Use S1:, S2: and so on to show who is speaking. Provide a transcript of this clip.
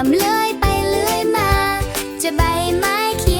S1: ยมเลื่อยไปเลื่อยมา จะใบไม้เขียว